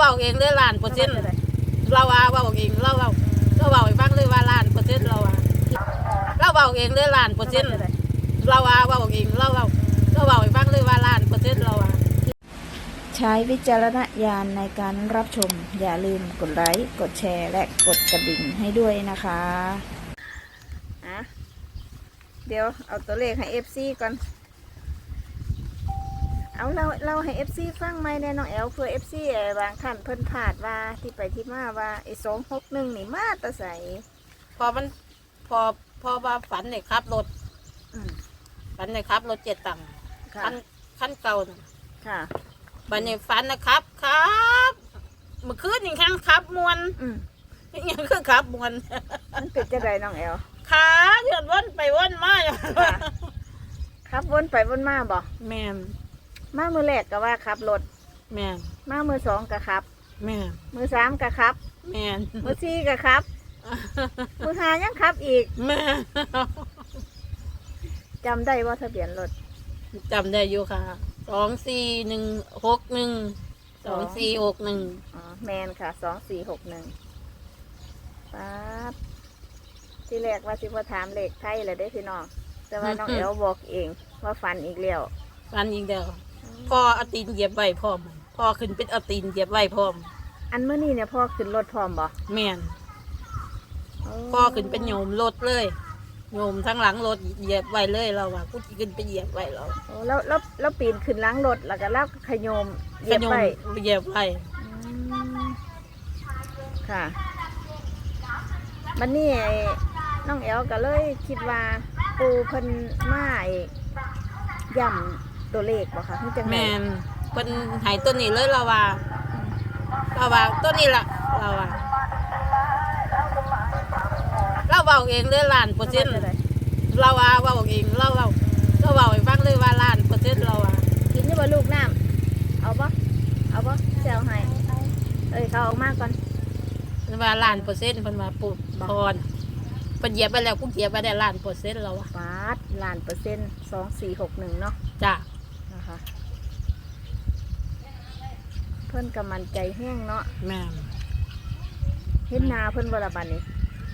เบาเองเลยล้านเปอร์เซ็นต์เราว่าเบาเองเราเราเราเบาให้ฟังเลยว่าล้านเปอร์เซ็นต์เราว่าเราเบาเองเลยล้านเปอร์เซ็นต์เราว่าเบาเองเราเราเราเบาให้ฟังเลยว่าล้านเปอร์เซ็นต์เราว่าใช้วิจารณญาณในการรับชม อย่าลืมกดไลค์กดแชร์ และกดกระดิ่งให้ด้วยนะคะอะเดี๋ยวเอาตัวเลขให้ FC ก่อน เอาเราเราให้ FC ฟังไหมแน่น้องแอลเพื่อ FC เอ่อบางท่านเพิ่นพลาดว่าที่ไปที่มาว่าไอ้สองหกหนึ่งนี่มาแตะใสพอมันพอพอว่าฝันเนี่ยครับรถอืมฝันเนี่ยครับรถเจ็ดตังค์ค่ะขั้นขั้นเก่าน่ะค่ะ บันเนี่ยฝันนะครับครับเมื่อคืนนี่แข้งครับมวนอืมยังคือครับมวนมันเป็นจะไดน้องแอลขาเดือดวนไปวนมาอยู่ค่ะครับวนไปวนมาบ่แม่น มามือแรกก็ว่าขับรถแม่นมามือสองก็ขับ แม่นมือสามก็ขับ แม่นมือสี่ก็ขับ มือห้ายังขับอีกแม่จำได้ว่าทะเบียนรถจำได้อยู่ค่ะสองสี่หนึ่งหกหนึ่งสองสี่หกหนึ่งอ๋อแมนค่ะสองสี่หกหนึ่งป๊าบที่แรกว่าสิว่าถามเลขไทยเลยได้อพี่น้องแต่ว่าน้องเอลบอกเองว่าฟันอีกแล้ว ฟันอีกเดียว พ่อเอาตีนเหยียบไว้พร้อมพ่อขึ้นเป็นเอาตีนเหยียบไว้พร้อม อันเมื่อนี้เนี่ยพ่อขึ้นรถพร้อมบ่แม่นพ่อขึ้นเป็นโยมรถเลยโยมทั้งหลังรถเหยียบไว้เลยเราว่ากูสิขึ้นไปเหยียบไว้เราโอ้แล้วแล้วแล้วปีนขึ้นหล้างรถแล้วก็แล้วก็ขยมเหยียบขโมไปเหยียบไว้อืมค่ะมันนี่ไอ้น้องแอลก็เลยคิดว่าปูเพิ่นมาไอ้ย่ำ ตัวเลขบ่คะนี่จังไงแม่นเพิ่นใหายตัวนี้เลยเราว่าเราว่าตัวนี้ล่ะเราว่าเราเบาเองเลยล้านเปอร์เซ็นต์เราว่าเว่าเองเราเราเราเว่าให้ฟังเลยว่าล้านเปอร์เซ็นต์เราอะกินนี่บ่ลูกน้ำเอาบ่เอาบ่เซลให้เอ้ยเขาออกมาก่อนว่าล้านเปอร์เซ็นต์เพิ่นว่าปุ๊บพรเพิ่นเหยียบไปแล้วกูเหยียบไปได้ล้านเปอร์เซ็นต์แล้วอะฟาดล้านเปอร์เซ็นต์สองสี่หกหนึ่งเนาะจ้ะนะคะ เพิ่นกำมันใจแห้งเนาะแม่นเห็นหนาเพิ่นบ่ละบัดนี้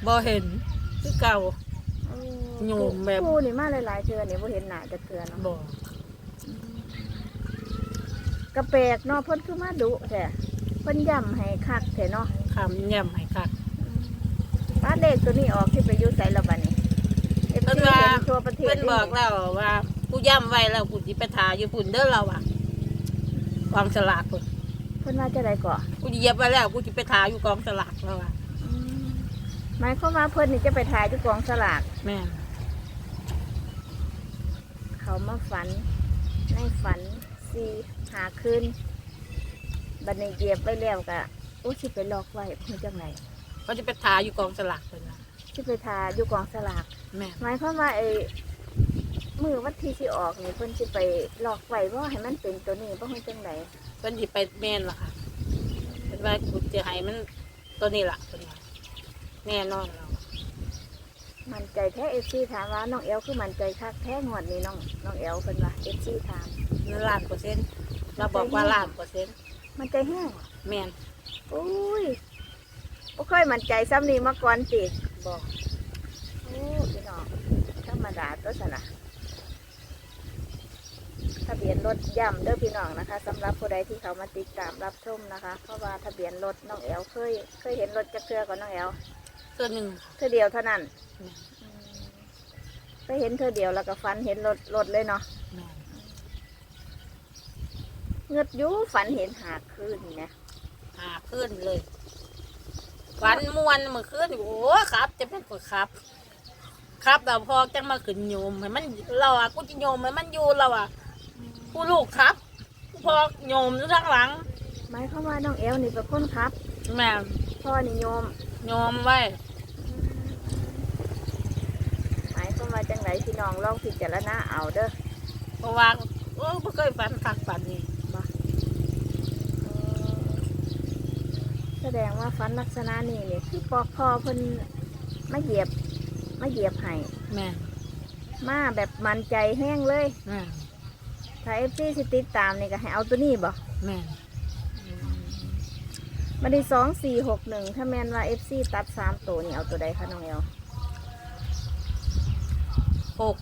บ่เห็นคือเก่า โยมแบบ ผู้นี่มาหลายๆเทื่อนี่บ่เห็นหน้าจะเทื่อเนาะบ่กระแปลกเนาะเพิ่นคือมาดุแท้เพิ่นย้ำให้คักแท้เนาะคำย่ำให้คัก ป้าเลขตัวนี้ออกที่ไปอยู่ไสละบัดนี้ FC เพิ่นว่า เห็นทั่วประเทศเพิ่นบอกแล้วว่า กูย่ำไว้แล้วกูสิไปถ่ายอยู่พุ่นเด้อเราอะกองสลากพุ่นเพิ่นว่าจะได้ก่อกูเหยียบไปแล้วกูสิไปถ่ายอยู่กองสลากแล้วอะอืมหมายความว่าเพิ่นนี่จะไปถ่ายที่กองสลาก แม่นเขามาฝัน ในฝันสีหาคืนบัดนี้เหยียบไปแล้วกะอู้สิไปลอกไว้เพื่อจังไหนเขาจะไปถ่ายอยู่กองสลากเพิ่นว่าสิไปทาอยู่กองสลาก แม่นหมายความว่าไอ้ มือวันที่สิออกนี่เพิ่นสิไปลอกไว้ว่าให้มันเป็นตัวนี้บ่ให้จังไหนเพิ่นสิไปแม่นล่ะค่ะเพิ่นว่ากูจะให้มันตัวนี้ล่ะเพิ่นว่าแน่นอนเรามันใจแท้เอฟซีถามว่าน้องเอลคือมันใจคักแท้งวดนี้น้องน้องเอลเพิ่นว่าเอฟซีถามนั่นล้านเปอร์เซ็นต์เราบอกว่าล้านเปอร์เซ็นต์มันใจแห้งแม่นอุ้ยบ่เคยมันใจซ้ำนี้มาก่อนติบอกโอ้พี่น้องธรรมดาตัวสนะทะ เบียนรถย่ำเด้อพี่น้องนะคะสำหรับผู้ใดที่เขามาติดตามรับชมนะคะ เพราะว่าทะเบียนรถน้องแอลเคยเคยเห็นรถจักรเทือก่อนน้องแอลตัวหนึ่งเธอเดียวเท่านั้นแม่นอืมไปเห็นเธอเดียวแล้วก็ฝันเห็นรถรถเลยเนาะแม่นเงือดอยูฝันเห็นหากคืนนี่นะหาขึ้นเลยวันมวนเมื่อคืนโอ้ครับ จะเป็นกว่าครับ ครับเราพอจังมาขึ้นโยมให้มันเราอะกูจะโยมให้มันอยู่เราอะ กูลูกครับกูพอโยมอยู่ข้างหลังหมายความว่าน้องแอลนี่เป็นคนครับ แม่นพ่อนี่โยม โยมไว้ หมายความว่าจังไหนพี่น้องลองพิจารณาเอาเด้อเพราะว่าโอ้ไม่เคยฝันคักฝันนี่แสดงว่าฟันลักษณะนี้นี่คือปอกคอเพิ่นมาเหยียบมาเหยียบให้แม่นมาแบบมันใจแห้งเลย แม่น ถ้าเอฟซีสิติดตามนี่ก็ให้เอาตัวนี้บ่แม่นมาได้สองสี่หกหนึ่งถ้าแมนว่าเอฟซีตัดสามตัวนี่เอาตัวใดคะน้องเอลหก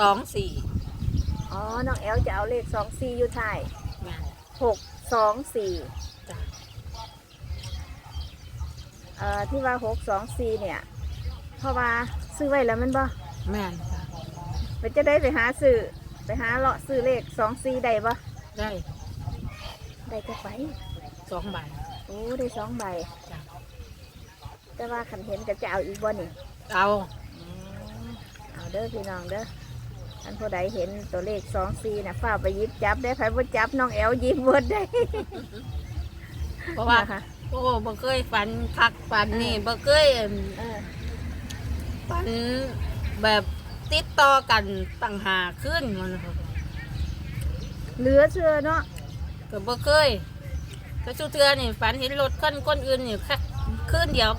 สองสี่อ๋อ น้องแอลจะเอาเลขสองสี่อยู่ท้ายแม่นหกสองสี่จ้ะเอ่อที่ว่าหกสองสี่เนี่ย เพราะว่าซื้อไว้แล้วแมันบ่แม่นจ้ะไปจะได้ไปหาซื้อ ไปหาเลาะซื้อเลขสองสี่ได้บ่ได้ได้จะไปสองใบโอ้ได้สองใบจ้ะแต่ว่าขันเห็นก็จะเอาอีกบ่นี่เอาอืมเอาเด้อพี่น้องเด้ออันผู้ใดเห็นตัวเลขสองสี่น่ะฝ้ากไปหยิบจับได้ไผบ่จับน้องแอลหยิบหมดได้ เพราะว่านะคะโอ้บ่เคยฝันคักฝันนี่บ่เคยเอิ่มเออฝันแบบ ติดต่อกันตั้งหาขึ้นมันนะครับเหลือเชื่อเนาะก็บ่เคยก็ชุเทือนี่ฝันเห็นรถคันคนอื่นนี่แค่ขึ้นเดียว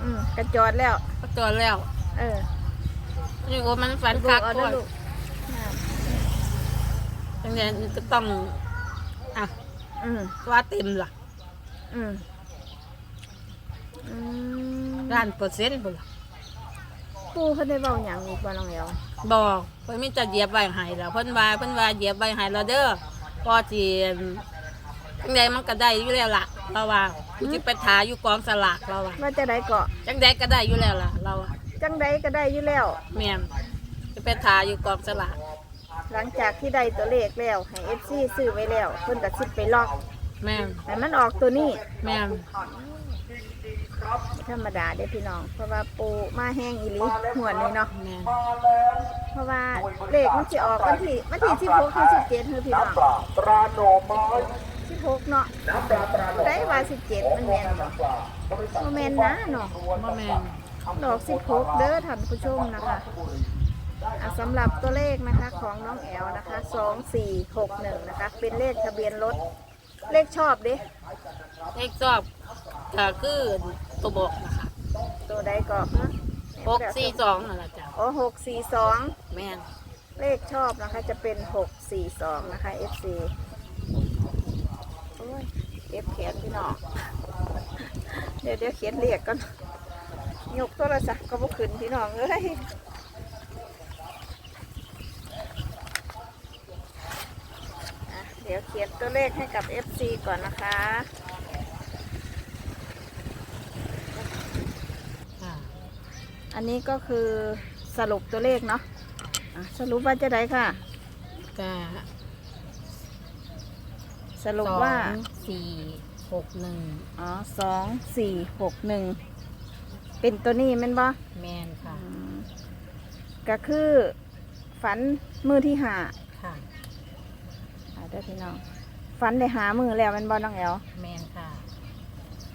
อืมกระจอดแล้วก็จอดแล้ว เออนี่โอ้มันฝันลูคักกเอาก่เด้ออนลูกอ่าดังนั้นก็ต้องอะอืมว่าเต็มล่ะอืมอืมล้านเปอร์เซ็นต์พุ่นล่ะ ปูเพิ่นได้เบาหยังอีกบ่น้องแอลบอกเพิ่นมีแต่เหยียบไว้ให้แล้วเพิ่นว่าเพิ่นว่าเหยียบไว้ให้แล้วเด้อพอสิจังใดมันก็ได้อยู่แล้วล่ะเราว่ากูสิไปถ่ายอยู่กองสลากเราว่าว่าจะได้เกาะจังใดก็ได้อยู่แล้วล่ะ เราว่าจังใดก็ได้อยู่แล้ว แม่นจะไปถ่ายอยู่กองสลากหลังจากที่ได้ตัวเลขแล้วให้ FC ซื้อไว้แล้วเพิ่นก็สิไปล็อกแม่นให้มันออกตัวนี้แม่น ธรรมดาเด้อพี่น้อง เพราะว่าปูมาแห้งอีหลีหวนเลยเนาะแม่นเพราะว่าเลขมันสิออกวันที่วันที่16ถึง17เฮ้อพี่น้องตราโนไม้16เนาะได้ว่า17มันแม่นบ่บ่แม่นนะเนาะบ่แม่นดอก16เด้อท่านผู้ชมนะคะอะสำหรับตัวเลขนะคะของน้องแอลนะคะ2461นะคะ เป็นเลขทะเบียนรถ เลขชอบเด้เลขชอบก็คือ ตัวบอกนะคะตัวใดก็ฮะหกสี่สองนั่นแหละจ้ะอ๋อ642แม่นเลขชอบนะคะ จะเป็น642นะคะ FC โอ้ยเก็บเขียนพี่น้องเดี๋ยวเดี๋ยวเขียนเรียกก่อนยกโทรศัพท์ก็บ่ขึ้นพี่น้องเอ้ยอะเดี๋ยวเขียนตัวเลขให้กับ FC ก่อนนะคะค่ะ อันนี้ก็คือสรุปตัวเลขเนาะอะสรุปว่าจะได้ค่ะก็สรุปว่าสองสี่หกหนึ่งอ๋อสองสี่หกหนึ่งเป็นตัวนี้แม่นบ่แม่นค่ะ อืมก็คือฝันมือที่หาค่ะ อ่าเด้อพี่น้องฝันได้หามือแล้วแมันบ่น้องแอล แม่นค่ะ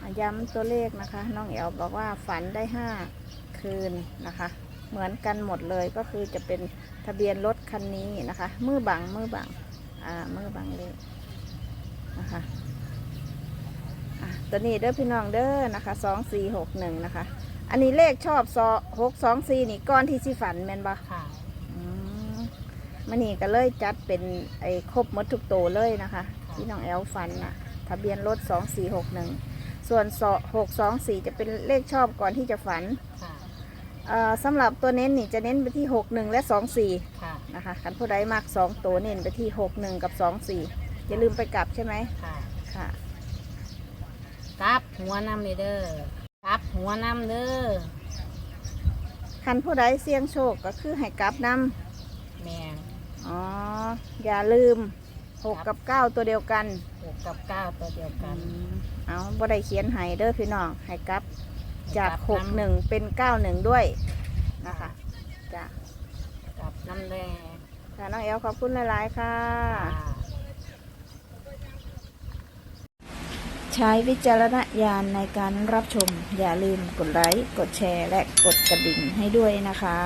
อะย้ำตัวเลขนะคะ น้องแอลบอกว่าฝันได้ห้า คืนนะคะ เหมือนกันหมดเลยก็คือจะเป็นทะเบียนรถคันนี้นะคะ มือบังมือบังอ่ามือบังเลยนะคะอะตัวนี้เด้อพี่น้องเด้อนะคะสองสี่หกหนึ่งนะคะ อันนี้เลขชอบสหกสองสี่นี่ก้อนที่สิฝันแม่นบ่ค่ะอืมมันนี่ก็เลยจัดเป็นไอ้ครบหมดทุกตัวเลยนะคะที่น้องแอลฟันน่ะ ทะเบียนรถสองสี่หกหนึ่งส่วนหกสองสี่จะเป็นเลขชอบก่อนที่จะฝันค่ะ เอ่อสำหรับตัวเน้นนี่จะเน้นไปที่หกหนึ่งและสองสี่ค่ะ นะคะคันผู้ใดมากสองตัวเน้นไปที่หกหนึ่งกับสองสี่อย่าลืมไปกลับใช่ไหมค่ะค่ะ กลับหัวน้ำเลยเด้อกลับหัวน้ำเด้อคันผู้ใดเสี่ยงโชคก็คือให้กลับนแม่นำอ๋อ อย่าลืมหกกับเก้าตัวเดียวกัน หกกับเก้าตัวเดียวกัน เอาบ่ได้เขียนให้เด้อพี่น้องให้กลับ จากกลับหกนำหนึ่งเป็นเก้าหนึ่งด้วยนะคะจ้ะกลับน้ำแดงค่ะน้องเอลขอบคุณหลายๆค่ะค่ะ ใช้วิจารณญาณในการรับชม อย่าลืมกดไลค์ กดแชร์ และกดกระดิ่งให้ด้วยนะคะ